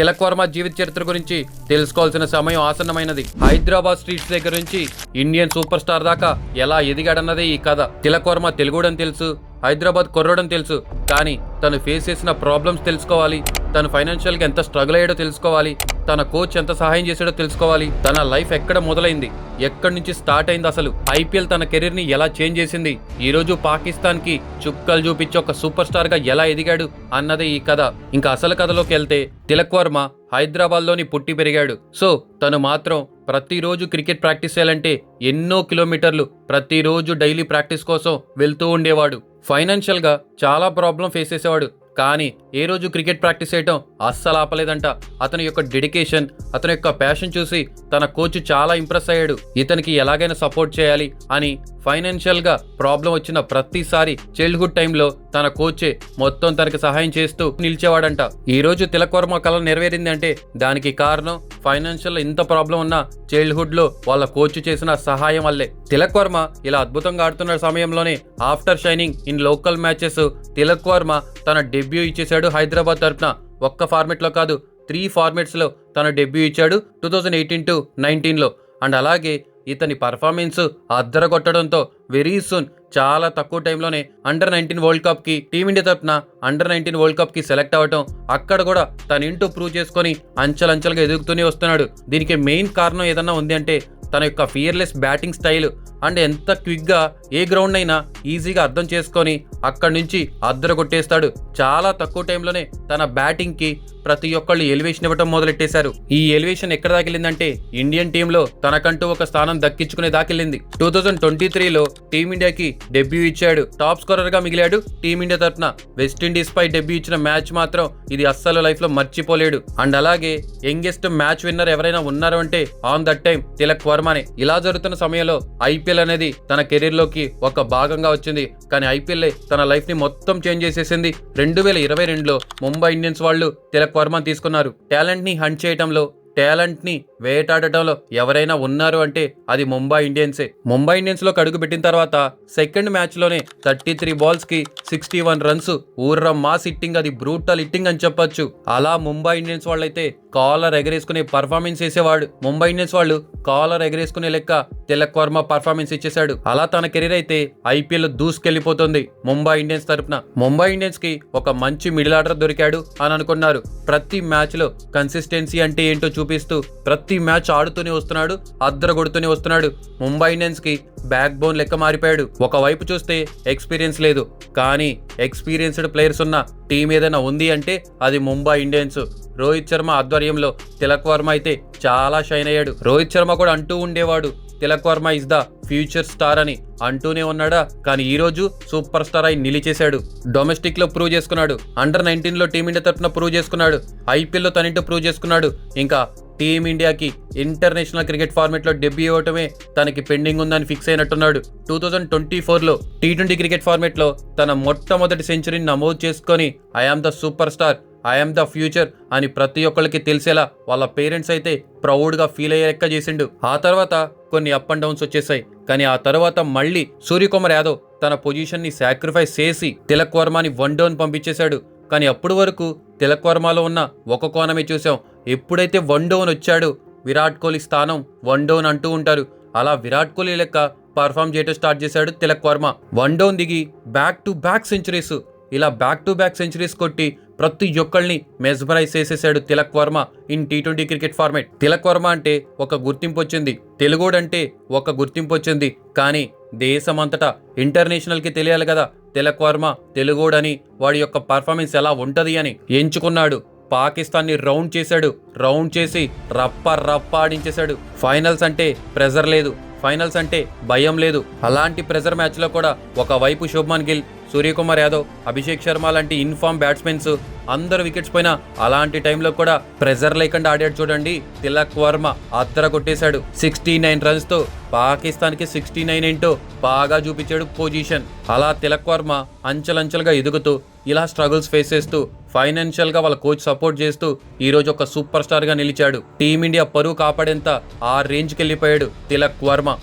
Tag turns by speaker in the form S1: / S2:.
S1: తిలక్ వర్మ జీవిత చరిత్ర గురించి తెలుసుకోవాల్సిన సమయం ఆసన్నమైనది. హైదరాబాద్ స్ట్రీట్స్ దగ్గర నుంచి ఇండియన్ సూపర్ స్టార్ దాకా ఎలా ఎదిగాడన్నదే ఈ కథ. తిలక్ వర్మ తెలుగుడని తెలుసు హైదరాబాద్ కొర్రోడని తెలుసు కానీ తను ఫేస్ చేసిన ప్రాబ్లమ్స్ తెలుసుకోవాలి తను ఫైనాన్షియల్గా ఎంత స్ట్రగుల్ అయ్యాడో తెలుసుకోవాలి తన కోచ్ ఎంత సహాయం చేశాడో తెలుసుకోవాలి. తన లైఫ్ ఎక్కడ మొదలైంది? ఎక్కడి నుంచి స్టార్ట్ అయింది అసలు? ఐపీఎల్ తన కెరీర్ని ఎలా చేంజ్ చేసింది? ఈ రోజు పాకిస్తాన్కి చుక్కలు చూపించి ఒక సూపర్ స్టార్గా ఎలా ఎదిగాడు అన్నదే ఈ కథ. ఇంకా అసలు కథలోకి వెళ్తే తిలక్ వర్మ హైదరాబాద్లోని పుట్టి పెరిగాడు. సో తను మాత్రం ప్రతిరోజు క్రికెట్ ప్రాక్టీస్ చేయాలంటే ఎన్నో కిలోమీటర్లు ప్రతిరోజు డైలీ ప్రాక్టీస్ కోసం వెళ్తూ ఉండేవాడు. ఫైనాన్షియల్గా చాలా ప్రాబ్లం ఫేస్ చేసేవాడు. కానీ ఏ రోజు క్రికెట్ ప్రాక్టీస్ చేయటం అస్సలు ఆపలేదంట. అతని యొక్క డెడికేషన్ అతని యొక్క ప్యాషన్ చూసి తన కోచ్ చాలా ఇంప్రెస్ అయ్యాడు. ఇతనికి ఎలాగైనా సపోర్ట్ చేయాలి అని ఫైనాన్షియల్గా ప్రాబ్లం వచ్చిన ప్రతిసారి చైల్డ్హుడ్ టైంలో తన కోచే మొత్తం తనకి సహాయం చేస్తూ నిలిచేవాడంట. ఈ రోజు కళ నెరవేరింది అంటే దానికి కారణం ఫైనాన్షియల్ ఇంత ప్రాబ్లం ఉన్న చైల్డ్హుడ్లో వాళ్ళ కోచ్ చేసిన సహాయం వల్లే. తిలక్ వర్మ ఇలా అద్భుతంగా ఆడుతున్న సమయంలోనే after shining in local matches Tilak Varma తన డెబ్యూ ఇచ్చేశాడు హైదరాబాద్ తరఫున ఒక్క ఫార్మెట్లో కాదు త్రీ ఫార్మెట్స్లో తన డెబ్యూ ఇచ్చాడు టూ థౌజండ్ ఎయిటీన్ టు నైన్టీన్లో అండ్ అలాగే ఇతని పర్ఫార్మెన్స్ అద్దరగొట్టడంతో వెరీ సూన్ చాలా తక్కువ టైంలోనే అండర్ నైన్టీన్ వరల్డ్ కప్కి టీమిండియా తరఫున అండర్ నైన్టీన్ వరల్డ్ కప్కి సెలెక్ట్ అవ్వటం అక్కడ కూడా తన ఇంటూ ప్రూవ్ చేసుకొని అంచెలంచెలుగా ఎదుగుతూనే వస్తున్నాడు. దీనికి మెయిన్ కారణం ఏదన్నా ఉంది అంటే తన యొక్క ఫియర్లెస్ బ్యాటింగ్ స్టైల్ అండ్ ఎంత క్విక్గా ఏ గ్రౌండ్ అయినా ఈజీగా అర్థం చేసుకొని అక్కడి నుంచి అద్దర కొట్టేస్తాడు. చాలా తక్కువ టైంలోనే తన బ్యాటింగ్కి ప్రతి ఒక్కళ్ళు ఎలివేషన్ ఇవ్వటం మొదలెట్టేశారు. ఈ ఎలివేషన్ ఎక్కడ దాకెళ్ళిందంటే ఇండియన్ టీంలో తనకంటూ ఒక స్థానం దక్కించుకునే దాకెళ్ళింది. టూ థౌజండ్ ట్వంటీ త్రీలో టీమిండియాకి డెబ్యూ ఇచ్చాడు. టాప్ స్కోరర్గా మిగిలాడు టీమిండియా తరఫున వెస్టిండీస్ పై డెబ్యూ ఇచ్చిన మ్యాచ్ మాత్రం ఇది అస్సలు లైఫ్లో మర్చిపోలేడు. అండ్ అలాగే యంగెస్ట్ మ్యాచ్ విన్నర్ ఎవరైనా ఉన్నారు అంటే ఆన్ దట్ టైం తిలక్ వర్మనే ఇలా జరుగుతున్న సమయంలో ఐపీఎల్ అనేది తన కెరీర్లోకి ఒక భాగంగా వచ్చింది. కానీ ఐపీఎల్ తన లైఫ్ని మొత్తం చేంజ్ చేసేసింది. రెండు వేల ఇరవై రెండులో ముంబై ఇండియన్స్ వాళ్ళు తిలక్ వర్మ తీసుకున్నారు. టాలెంట్ని హంట్ చేయడంలో టాలెంట్ని వేటాడటంలో ఎవరైనా ఉన్నారు అంటే అది ముంబై ఇండియన్సే. ముంబై ఇండియన్స్లో కడుగు పెట్టిన తర్వాత సెకండ్ మ్యాచ్లోనే థర్టీ త్రీ బాల్స్కి సిక్స్టీ వన్ రన్స్ ఊర్రం మాస్ హిట్టింగ్ అది బ్రూటల్ హిట్టింగ్ అని చెప్పొచ్చు. అలా ముంబై ఇండియన్స్ వాళ్ళైతే కాలర్ ఎగరేసుకునే పర్ఫార్మెన్స్ చేసేవాడు. ముంబై ఇండియన్స్ వాళ్ళు కాలర్ ఎగరేసుకునే లెక్క తిలక్ వర్మ పర్ఫార్మెన్స్ ఇచ్చేశాడు. అలా తన కెరీర్ అయితే ఐపీఎల్ దూసుకెళ్ళిపోతుంది ముంబై ఇండియన్స్ తరపున. ముంబై ఇండియన్స్కి ఒక మంచి మిడిల్ ఆర్డర్ దొరికాడు అని అనుకున్నారు. ప్రతి మ్యాచ్లో కన్సిస్టెన్సీ అంటే ఏంటో చూపిస్తూ ప్రతి మ్యాచ్ ఆడుతూనే వస్తున్నాడు అద్దరగొడుతూనే వస్తున్నాడు. ముంబై ఇండియన్స్కి బ్యాక్ బోన్ లెక్క మారిపోయాడు. ఒకవైపు చూస్తే ఎక్స్పీరియన్స్ లేదు. కానీ ఎక్స్పీరియన్స్డ్ ప్లేయర్స్ ఉన్న టీం ఏదైనా ఉంది అంటే అది ముంబై ఇండియన్స్. రోహిత్ శర్మ ఆధ్వర్యంలో తిలక్ వర్మ అయితే చాలా షైన్ అయ్యాడు. రోహిత్ శర్మ కూడా అంటూ ఉండేవాడు Tilak Varma is the future star అని అంటూనే ఉన్నాడా. కానీ ఈ రోజు సూపర్ స్టార్ అయి నిలిచేశాడు. డొమెస్టిక్లో ప్రూవ్ చేసుకున్నాడు. అండర్ నైన్టీన్లో టీమిండియా తరఫున ప్రూవ్ చేసుకున్నాడు. ఐపీఎల్లో తనింటూ ప్రూవ్ చేసుకున్నాడు. ఇంకా టీమిండియాకి ఇంటర్నేషనల్ క్రికెట్ ఫార్మేట్లో డెబ్యూ ఇవ్వటమే తనకి పెండింగ్ ఉందని ఫిక్స్ అయినట్టున్నాడు. టూ థౌజండ్ ట్వంటీ ఫోర్లో టీ ట్వంటీ క్రికెట్ ఫార్మేట్లో తన మొట్టమొదటి సెంచరీని నమోదు చేసుకొని I am the super star I am the future అని ప్రతి ఒక్కరికి తెలిసేలా వాళ్ళ పేరెంట్స్ అయితే ప్రౌడ్గా ఫీల్ అయ్యే లెక్క చేసిండు. ఆ తర్వాత కొన్ని అప్ అండ్ డౌన్స్ వచ్చేసాయి. కానీ ఆ తర్వాత మళ్ళీ సూర్యకుమార్ యాదవ్ తన పొజిషన్ని సాక్రిఫైస్ చేసి తిలక్ వర్మని వన్ డౌన్ పంపించేశాడు. కానీ అప్పుడు వరకు తిలక్ వర్మలో ఉన్న ఒక కోణమే చూసాం. ఎప్పుడైతే వన్ డౌన్ వచ్చాడో విరాట్ కోహ్లీ స్థానం వన్ డౌన్ అంటూ ఉంటారు. అలా విరాట్ కోహ్లీ లెక్క పర్ఫామ్ చేయడం స్టార్ట్ చేశాడు తిలక్ వర్మ. వన్ డౌన్ దిగి బ్యాక్ టు బ్యాక్ సెంచరీస్ ఇలా బ్యాక్ టు బ్యాక్ సెంచరీస్ కొట్టి ప్రతి ఒక్కళ్ళని మెస్బరైజ్ చేసేసాడు Tilak Varma in T twenty cricket format Tilak Varma అంటే ఒక గుర్తింపు వచ్చింది. తెలుగుడంటే ఒక గుర్తింపు వచ్చింది. కానీ దేశమంతటా ఇంటర్నేషనల్కి తెలియాలి కదా. తిలక్ వర్మ తెలుగోడని వాడి యొక్క పర్ఫార్మెన్స్ ఎలా ఉంటుంది అని ఎంచుకున్నాడు. పాకిస్తాన్ని రౌండ్ చేశాడు. రౌండ్ చేసి రప్ప రప్ప ఆడించేశాడు. ఫైనల్స్ అంటే ప్రెజర్ లేదు. ఫైనల్స్ అంటే భయం లేదు. అలాంటి ప్రెజర్ మ్యాచ్లో కూడా ఒకవైపు శుభ్మన్ గిల్ సూర్యకుమార్ యాదవ్ అభిషేక్ శర్మ లాంటి ఇన్ఫామ్ బ్యాట్స్మెన్స్ అందరు వికెట్స్ పైన అలాంటి టైంలో కూడా ప్రెజర్ లేకుండా ఆడాడు చూడండి. తిలక్ వర్మ అద్దర కొట్టేశాడు. సిక్స్టీ నైన్ రన్స్తో పాకిస్తాన్కి సిక్స్టీ నైన్ ఏంటో బాగా చూపించాడు పొజిషన్. అలా తిలక్ వర్మ అంచెలంచెలుగా ఎదుగుతూ ఇలా స్ట్రగుల్స్ ఫేస్ చేస్తూ ఫైనాన్షియల్గా వాళ్ళ కోచ్ సపోర్ట్ చేస్తూ ఈరోజు ఒక సూపర్ స్టార్గా నిలిచాడు. టీమిండియా పరువు కాపాడేంత ఆ రేంజ్కి వెళ్ళిపోయాడు తిలక్ వర్మ.